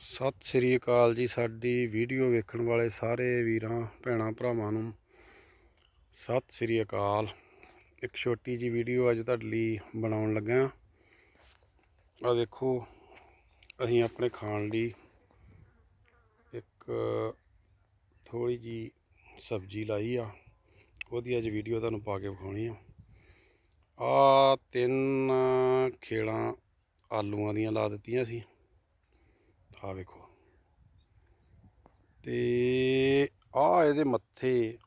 ਸਤਿ ਸ੍ਰੀ ਅਕਾਲ ਜੀ ਸਾਡੀ ਵੀਡੀਓ ਵੇਖਣ ਵਾਲੇ ਸਾਰੇ ਵੀਰਾਂ, ਭੈਣਾਂ, ਭਰਾਵਾਂ ਨੂੰ। ਸਤਿ ਸ੍ਰੀ ਅਕਾਲ। ਇੱਕ ਛੋਟੀ ਜੀ ਵੀਡੀਓ ਅੱਜ ਤੁਹਾਡੇ ਲਈ ਬਣਾਉਣ ਲੱਗਾ ਆ ਦੇਖੋ ਅਸੀਂ ਆਪਣੇ ਖਾਣ ਲਈ ਇੱਕ ਥੋੜੀ ਜੀ ਸਬਜ਼ੀ ਲਾਈ ਆ। ਉਹਦੀ ਅੱਜ ਵੀਡੀਓ ਤੁਹਾਨੂੰ ਪਾ ਕੇ ਵਿਖਾਉਣੀ ਆ। ਆ ਤਿੰਨ ਖੇਲਾਂ ਆਲੂਆਂ ਦੀਆਂ ਲਾ ਦਿੱਤੀਆਂ ਸੀ। ਆ ਵੇਖੋ। ਤੇ ਆ ਇਹਦੇ ਮੱਥੇ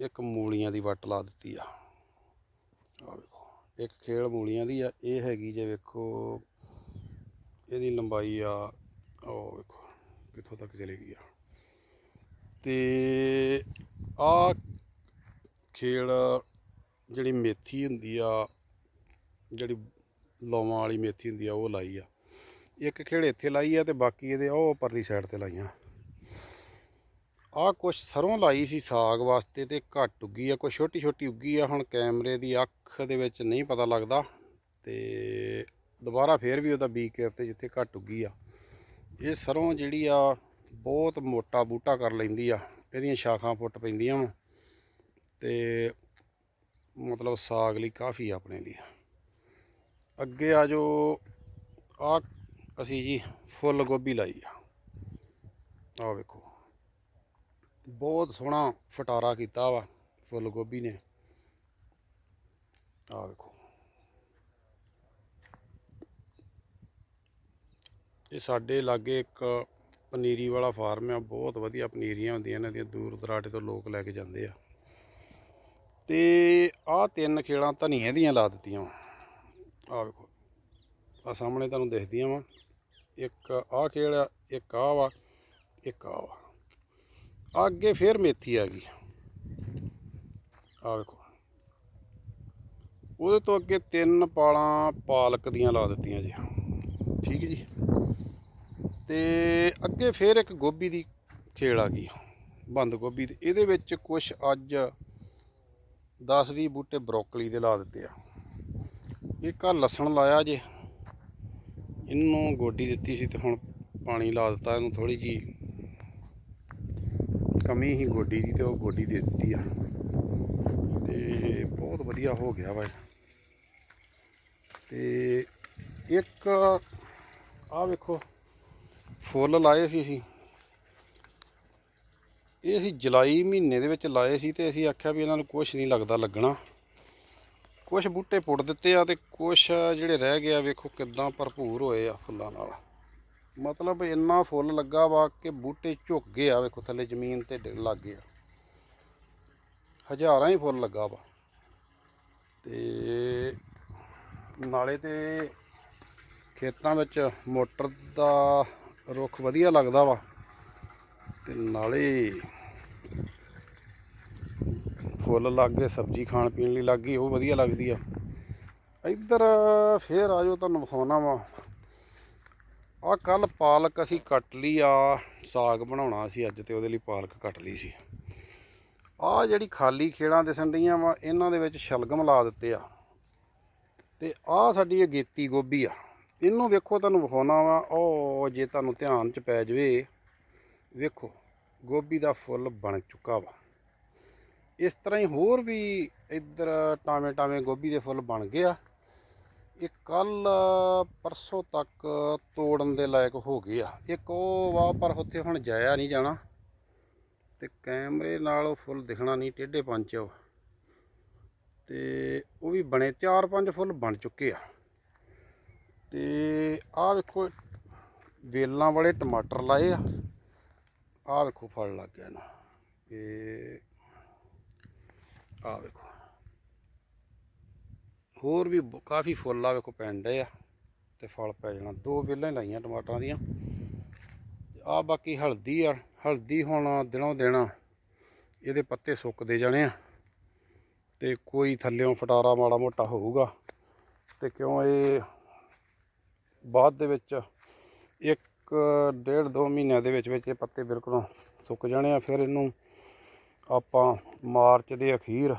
ਇੱਕ ਮੂਲੀਆਂ ਦੀ ਵੱਟ ਲਾ ਦਿੱਤੀ ਆ। ਆ ਵੇਖੋ, ਇੱਕ ਖੇਲ ਮੂਲੀਆਂ ਦੀ ਆ, ਇਹ ਹੈਗੀ ਜੇ ਵੇਖੋ, ਇਹਦੀ ਲੰਬਾਈ ਆ ਉਹ ਵੇਖੋ, ਕਿੱਥੋਂ ਤੱਕ ਚਲੇ ਗਈ ਆ। ਤੇ ਆ ਖੇਲ ਜਿਹੜੀ ਮੇਥੀ ਹੁੰਦੀ ਆ, ਜਿਹੜੀ ਲੌਵਾਂ ਵਾਲੀ ਮੇਥੀ ਹੁੰਦੀ ਆ, ਉਹ ਲਾਈ ਆ। ਇੱਕ ਖੇੜ ਇੱਥੇ ਲਾਈ ਆ ਤੇ ਬਾਕੀ ਇਹਦੇ ਉਹ ਪਰਲੀ ਸਾਈਡ ਤੇ ਲਾਈਆਂ। ਆ ਕੁਛ ਸਰੋਂ ਲਾਈ ਸੀ ਸਾਗ ਵਾਸਤੇ ਤੇ ਘੱਟ ਉੱਗੀ ਆ, ਕੋਈ ਛੋਟੀ ਛੋਟੀ ਉੱਗੀ ਆ, ਹੁਣ ਕੈਮਰੇ ਦੀ ਅੱਖ ਦੇ ਵਿੱਚ ਨਹੀਂ ਪਤਾ ਲੱਗਦਾ ਤੇ ਦੁਬਾਰਾ ਫੇਰ ਵੀ ਉਹਦਾ ਬੀ ਕੇਅਰ ਤੇ ਜਿੱਥੇ ਘੱਟ ਉੱਗੀ ਆ। ਇਹ ਸਰੋਂ ਜਿਹੜੀ ਆ, ਬਹੁਤ ਮੋਟਾ ਬੂਟਾ ਕਰ ਲੈਂਦੀ ਆ, ਇਹਦੀਆਂ ਸ਼ਾਖਾਂ ਫੁੱਟ ਪੈਂਦੀਆਂ ਵਾ ਤੇ ਮਤਲਬ ਸਾਗ ਲਈ ਕਾਫੀ ਆ ਆਪਣੇ ਲਈ। ਅੱਗੇ ਆ ਜੋ ਆ ਅਸੀਂ ਜੀ ਫੁੱਲ ਗੋਭੀ ਲਾਈ ਆ। ਆ ਵੇਖੋ। ਬਹੁਤ ਸੋਹਣਾ ਫਟਾਰਾ ਕੀਤਾ ਵਾ ਫੁੱਲ ਗੋਭੀ ਨੇ। ਆ ਵੇਖੋ। ਇਹ ਸਾਡੇ ਲਾਗੇ ਇੱਕ ਪਨੀਰੀ ਵਾਲਾ ਫਾਰਮ ਆ, ਬਹੁਤ ਵਧੀਆ ਪਨੀਰੀਆਂ ਹੁੰਦੀਆਂ ਇਹਨਾਂ ਦੀਆਂ ਦੂਰ ਦਰਾਡੇ ਤੋਂ ਲੋਕ ਲੈ ਕੇ ਜਾਂਦੇ ਆ। ਤੇ ਆਹ ਤਿੰਨ ਖੇੜਾਂ ਧਨੀਏ ਦੀਆਂ ਲਾ ਦਿੱਤੀਆਂ ਆ ਵੇਖੋ। ਆ ਸਾਹਮਣੇ ਤੁਹਾਨੂੰ ਦਿਖਦੀਆਂ ਵਾ। ਇੱਕ ਆਹ ਖੇਲ ਆ, ਇੱਕ ਆਹ ਵਾ, ਇੱਕ ਆਹ ਵਾ। ਅੱਗੇ ਫੇਰ ਮੇਥੀ ਆ ਗਈ। ਆ ਵੇਖੋ। ਉਹਦੇ ਤੋਂ ਅੱਗੇ ਤਿੰਨ ਪਾਲਾਂ ਪਾਲਕ ਦੀਆਂ ਲਾ ਦਿੱਤੀਆਂ ਜੀ। ਠੀਕ ਜੀ। ਤੇ ਅੱਗੇ ਫੇਰ ਇੱਕ ਗੋਭੀ ਦੀ ਖੇਲ ਆ ਗਈ, ਬੰਦ ਗੋਭੀ ਦੀ। ਇਹਦੇ ਵਿੱਚ ਕੁਝ ਅੱਜ 10 20 ਬੂਟੇ ਬਰੋਕਲੀ ਦੇ ਲਾ ਦਿੱਤੇ ਆ। ਇੱਕ ਆ ਲਸਣ ਲਾਇਆ ਜੇ। ਇਹਨੂੰ ਗੋਡੀ ਦਿੱਤੀ ਸੀ ਤੇ ਹੁਣ ਪਾਣੀ ਲਾ ਦਿੱਤਾ ਇਹਨੂੰ ਥੋੜੀ ਜੀ ਕਮੀ ਹੀ ਗੋਡੀ ਦੀ ਤੇ ਉਹ ਗੋਡੀ ਦੇ ਦਿੱਤੀ ਆ। ਤੇ ਬਹੁਤ ਵਧੀਆ ਹੋ ਗਿਆ ਵਾ ਇਹ। ਤੇ ਇੱਕ ਆ ਵੇਖੋ, ਫੁੱਲ ਲਾਏ ਸੀ ਅਸੀਂ। ਇਹ ਅਸੀਂ ਜੁਲਾਈ ਮਹੀਨੇ ਦੇ ਵਿੱਚ ਲਾਏ ਸੀ ਤੇ ਅਸੀਂ ਆਖਿਆ ਵੀ ਇਹਨਾਂ ਨੂੰ ਕੁਝ ਨਹੀਂ ਲੱਗਦਾ ਲੱਗਣਾ। ਕੁਝ ਬੂਟੇ ਪੁੱਟ ਦਿੱਤੇ ਆ ਤੇ ਕੁਝ ਜਿਹੜੇ ਰਹਿ ਗਏ ਆ, ਵੇਖੋ ਕਿਦਾਂ ਭਰਪੂਰ ਹੋਏ ਆ ਫੁੱਲਾਂ ਨਾਲ। ਮਤਲਬ ਇੰਨਾ ਫੁੱਲ ਲੱਗਾ ਵਾ ਕਿ ਬੂਟੇ ਝੁੱਕ ਗਏ ਆ, ਵੇਖੋ ਥੱਲੇ ਜ਼ਮੀਨ ਤੇ ਡਿੱਗ ਲੱਗ ਗਏ ਆ। ਹਜ਼ਾਰਾਂ ਹੀ ਫੁੱਲ ਲੱਗਾ ਵਾ। ਤੇ ਨਾਲੇ ਤੇ ਖੇਤਾਂ ਵਿੱਚ ਮੋਟਰ ਦਾ ਰੁੱਖ ਵਧੀਆ ਲੱਗਦਾ ਵਾ। ਤੇ ਨਾਲੇ ਫੁੱਲ ਲੱਗ ਗਏ, ਸਬਜ਼ੀ ਖਾਣ ਪੀਣ ਲਈ ਲੱਗ ਗਈ, ਉਹ ਵਧੀਆ ਲੱਗਦੀ ਆ। ਇੱਧਰ ਫੇਰ ਆਜੋ ਤੁਹਾਨੂੰ ਵਿਖਾਉਣਾ ਵਾ। ਆ ਕੱਲ ਪਾਲਕ ਅਸੀਂ ਕੱਟ ਲਈ, ਆ ਸਾਗ ਬਣਾਉਣਾ ਸੀ ਅੱਜ ਤੇ ਉਹਦੇ ਲਈ ਪਾਲਕ ਕੱਟ ਲਈ ਸੀ। ਆ ਜਿਹੜੀ ਖਾਲੀ ਖੇੜਾਂ ਦਿਸਣ ਡੀਆਂ ਵਾ, ਇਹਨਾਂ ਦੇ ਵਿੱਚ ਸ਼ਲਗਮ ਲਾ ਦਿੱਤੇ ਆ। ਤੇ ਆ ਸਾਡੀ ਅਗੇਤੀ ਗੋਭੀ ਆ। ਇਹਨੂੰ ਵੇਖੋ, ਤੁਹਾਨੂੰ ਵਿਖਾਉਣਾ ਵਾ, ਉਹ ਜੇ ਤੁਹਾਨੂੰ ਧਿਆਨ ਚ ਪੈ ਜਵੇ, ਵੇਖੋ, ਗੋਭੀ ਦਾ ਫੁੱਲ ਬਣ ਚੁੱਕਾ ਵਾ। ਇਸ ਤਰ੍ਹਾਂ ਹੀ ਹੋਰ ਵੀ ਇੱਧਰ ਟਾਵੇਂ ਟਾਵੇਂ ਗੋਭੀ ਦੇ ਫੁੱਲ ਬਣ ਗਏ ਆ। ਇਹ ਕੱਲ, ਪਰਸੋਂ ਤੱਕ ਤੋੜਨ ਦੇ ਲਾਇਕ ਹੋ ਗਏ ਆ। ਇੱਕ ਉਹ ਵਾ ਪਰ ਉੱਥੇ ਹੁਣ ਜਾਇਆ ਨਹੀਂ ਜਾਣਾ ਤੇ ਕੈਮਰੇ ਨਾਲ ਉਹ ਫੁੱਲ ਦਿਖਣਾ ਨਹੀਂ, ਟੇਢੇ ਪੰਚ ਉਹ। ਤੇ ਉਹ ਵੀ ਬਣੇ, ਚਾਰ ਪੰਜ ਫੁੱਲ ਬਣ ਚੁੱਕੇ ਆ। ਤੇ ਆਹ ਵੇਖੋ, ਵੇਲਾਂ ਵਾਲੇ ਟਮਾਟਰ ਲਾਏ ਆ। ਆਹ ਵੇਖੋ ਫਲ ਲੱਗ ਗਿਆ ਨਾ ਇਹ ਆਹ ਵੇਖੋ। ਹੋਰ ਵੀ ਕਾਫੀ ਫੁੱਲ ਆ ਵੇਖੋ ਪੈਣ ਡਏ ਆ ਤੇ ਫਲ ਪੈ ਜਾਣਾ। ਦੋ ਵੇਲਾਂ ਲਾਈਆਂ ਟਮਾਟਰਾਂ ਦੀਆਂ। ਆ ਬਾਕੀ ਹਲਦੀ ਆ। ਹਲਦੀ ਹੁਣ ਦਿਨੋਂ ਦਿਨ ਇਹਦੇ ਪੱਤੇ ਸੁੱਕਦੇ ਜਾਣੇ ਆ। ਤੇ ਕੋਈ ਥੱਲਿਓਂ ਫਟਾਰਾ ਮਾੜਾ ਮੋਟਾ ਹੋਊਗਾ। ਤੇ ਕਿਉਂ ਇਹ ਬਾਅਦ ਦੇ ਵਿੱਚ ਇੱਕ ਡੇਢ ਦੋ ਮਹੀਨਿਆਂ ਦੇ ਵਿੱਚ ਵਿੱਚ ਇਹ ਪੱਤੇ ਬਿਲਕੁਲ ਸੁੱਕ ਜਾਣੇ ਆ। ਫਿਰ ਇਹਨੂੰ ਆਪਾਂ ਮਾਰਚ ਦੇ ਅਖੀਰ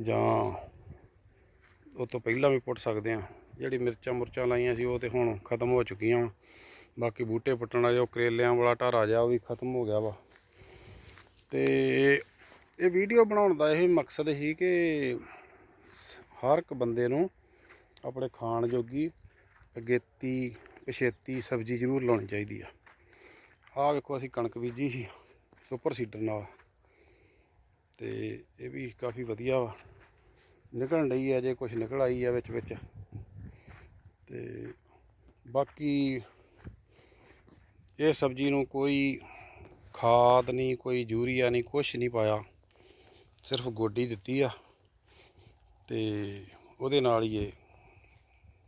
ਜਾਂ ਉਹ ਤੋਂ ਪਹਿਲਾਂ ਵੀ ਪੁੱਟ ਸਕਦੇ ਆ ਜਿਹੜੀ ਮਿਰਚਾਂ ਮੁਰਚਾਂ ਲਾਈਆਂ ਸੀ, ਉਹ ਤੇ ਹੁਣ ਖਤਮ ਹੋ ਚੁੱਕੀਆਂ ਵਾਂ। ਬਾਕੀ ਬੂਟੇ ਪੱਟਣਾ ਜੋ ਕਰੇਲਿਆਂ ਵਾਲਾ ਢਾਰਾ ਜਿਹਾ, ਉਹ ਵੀ ਖਤਮ ਹੋ ਗਿਆ ਵਾ। ਤੇ ਇਹ ਵੀਡੀਓ ਬਣਾਉਣ ਦਾ ਇਹ ਮਕਸਦ ਸੀ ਕਿ ਹਰ ਇੱਕ ਬੰਦੇ ਨੂੰ ਆਪਣੇ ਖਾਣ ਜੋਗੀ ਅਗੇਤੀ, ਪਛੇਤੀ ਸਬਜ਼ੀ ਜ਼ਰੂਰ ਲਾਉਣੀ ਚਾਹੀਦੀ ਆ। ਆਹ ਵੇਖੋ, ਅਸੀਂ ਕਣਕ ਬੀਜੀ ਸੀ। ਸੁਪਰ ਸੀਡਰ ਨਾਲ। ਤੇ ਇਹ ਵੀ ਕਾਫੀ ਵਧੀਆ ਵਾ। ਨਿਕਲਣ ਡਈ ਆ, ਜੇ ਕੁਝ ਨਿਕਲ ਆਈ ਆ ਵਿੱਚ ਵਿੱਚ। ਤੇ ਬਾਕੀ ਇਹ ਸਬਜ਼ੀ ਨੂੰ ਕੋਈ ਖਾਦ ਨਹੀਂ, ਕੋਈ ਯੂਰੀਆ ਨਹੀਂ ਕੁਝ ਨਹੀਂ ਪਾਇਆ। ਸਿਰਫ ਗੋਡੀ ਦਿੱਤੀ ਆ। ਤੇ ਉਹਦੇ ਨਾਲ ਹੀ ਇਹ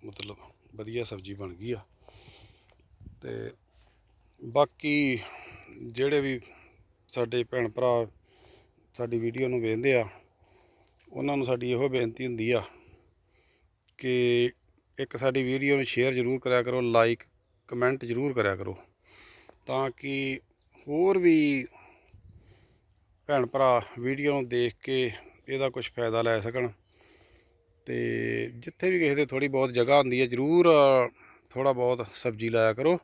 ਮਤਲਬ ਵਧੀਆ ਸਬਜ਼ੀ ਬਣ ਗਈ ਆ। ਤੇ ਬਾਕੀ ਜਿਹੜੇ ਵੀ ਸਾਡੇ ਭੈਣ ਭਰਾ ਸਾਡੀ ਵੀਡੀਓ ਨੂੰ ਵੇਖਦੇ ਆ, ਉਹਨਾਂ ਨੂੰ ਸਾਡੀ ਇਹੋ ਬੇਨਤੀ ਹੁੰਦੀ ਆ ਕਿ ਇੱਕ ਸਾਡੀ ਵੀਡੀਓ ਨੂੰ ਸ਼ੇਅਰ ਜ਼ਰੂਰ ਕਰਿਆ ਕਰੋ ਲਾਈਕ ਕਮੈਂਟ ਜ਼ਰੂਰ ਕਰਿਆ ਕਰੋ ਤਾਂ ਕਿ ਹੋਰ ਵੀ ਭੈਣ ਭਰਾ ਵੀਡੀਓ ਨੂੰ ਦੇਖ ਕੇ ਇਹਦਾ ਕੁਝ ਫਾਇਦਾ ਲੈ ਸਕਣ ਤੇ ਜਿੱਥੇ ਵੀ ਕਿਸੇ ਦੇ ਥੋੜੀ ਬਹੁਤ ਜਗ੍ਹਾ ਹੁੰਦੀ ਹੈ ਜ਼ਰੂਰ ਥੋੜਾ ਬਹੁਤ ਸਬਜ਼ੀ ਲਾਇਆ ਕਰੋ।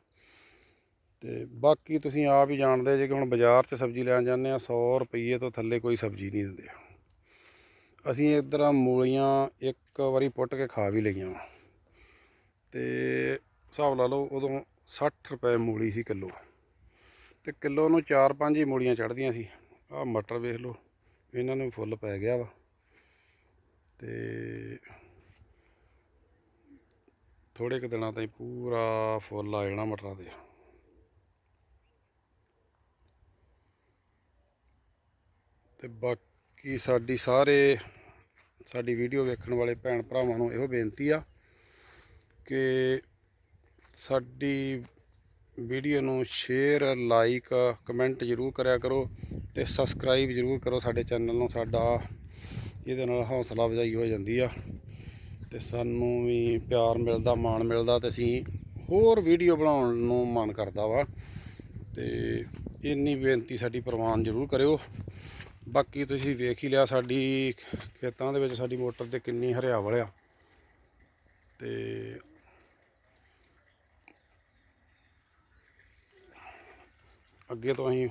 ਤੇ ਬਾਕੀ ਤੁਸੀਂ ਆਪ ਹੀ ਜਾਣਦੇ ਜੇ ਕਿ ਹੁਣ ਬਾਜ਼ਾਰ 'ਚ ਸਬਜ਼ੀ ਲੈਣ ਜਾਂਦੇ ਆ 100 ਰੁਪਏ ਤੋਂ ਥੱਲੇ ਕੋਈ ਸਬਜ਼ੀ ਨਹੀਂ ਦਿੰਦੇ। ਅਸੀਂ ਇੱਧਰ ਮੂਲੀਆਂ ਇੱਕ ਵਾਰੀ ਪੁੱਟ ਕੇ ਖਾ ਵੀ ਲਈਆਂ। ਵਾਂ। ਤੇ ਹਿਸਾਬ ਲਾ ਲਓ ਉਦੋਂ 60 ਰੁਪਏ ਮੂਲੀ ਸੀ ਕਿਲੋ। ਤੇ ਕਿਲੋ ਨੂੰ 4-5 ਹੀ ਮੂਲੀਆਂ ਚੜ੍ਹਦੀਆਂ ਸੀ। ਆਹ ਮਟਰ ਵੇਖ ਲਓ, ਇਹਨਾਂ ਨੂੰ ਫੁੱਲ ਪੈ ਗਿਆ ਵਾ। ਤੇ ਥੋੜੇ ਕੁ ਦਿਨਾਂ ਤਾਈਂ ਪੂਰਾ ਫੁੱਲ ਆ ਜਾਣਾ ਮਟਰਾਂ ਦੇ ਤੇ ਬਾਕੀ ਸਾਡੀ ਸਾਰੇ, ਸਾਡੀ ਵੀਡੀਓ ਵੇਖਣ ਵਾਲੇ ਭੈਣ ਭਰਾਵਾਂ ਨੂੰ ਇਹੋ ਬੇਨਤੀ ਆ ਕਿ ਸਾਡੀ ਵੀਡੀਓ ਨੂੰ ਸ਼ੇਅਰ ਲਾਈਕ ਕਮੈਂਟ ਜ਼ਰੂਰ ਕਰਿਆ ਕਰੋ ਤੇ ਸਬਸਕ੍ਰਾਈਬ ਜ਼ਰੂਰ ਕਰੋ ਸਾਡੇ ਚੈਨਲ ਨੂੰ, ਸਾਡਾ ਇਹਦੇ ਨਾਲ ਹੌਸਲਾ ਅਫਜ਼ਾਈ ਹੋ ਜਾਂਦੀ ਆ ਤੇ ਸਾਨੂੰ ਵੀ ਪਿਆਰ ਮਿਲਦਾ, ਮਾਣ ਮਿਲਦਾ ਤੇ ਅਸੀਂ ਹੋਰ ਵੀਡੀਓ ਬਣਾਉਣ ਨੂੰ ਮਨ ਕਰਦਾ ਵਾ ਤੇ ਇੰਨੀ ਬੇਨਤੀ ਸਾਡੀ ਪ੍ਰਵਾਨ ਜ਼ਰੂਰ ਕਰਿਓ। ਬਾਕੀ ਤੁਸੀਂ ਵੇਖ ਹੀ ਲਿਆ ਸਾਡੀ ਖੇਤਾਂ ਦੇ ਵਿੱਚ ਸਾਡੀ ਮੋਟਰ ਤੇ ਕਿੰਨੀ ਹਰਿਆਵਲ ਆ। ਤੇ ਅੱਗੇ ਤੋਂ ਅਸੀਂ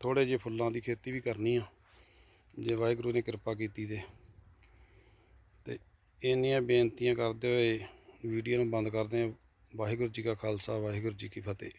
ਥੋੜੇ ਜਿਹੇ ਫੁੱਲਾਂ ਦੀ ਖੇਤੀ ਵੀ ਕਰਨੀ ਆ, ਜੇ ਵਾਹਿਗੁਰੂ ਨੇ ਕਿਰਪਾ ਕੀਤੀ ਤੇ। ਤੇ ਇੰਨੀਆਂ ਬੇਨਤੀਆਂ ਕਰਦੇ ਹੋਏ ਵੀਡੀਓ ਨੂੰ ਬੰਦ ਕਰਦੇ ਹਾਂ। ਵਾਹਿਗੁਰੂ ਜੀ ਕਾ ਖਾਲਸਾ, ਵਾਹਿਗੁਰੂ ਜੀ ਕੀ ਫਤਿਹ।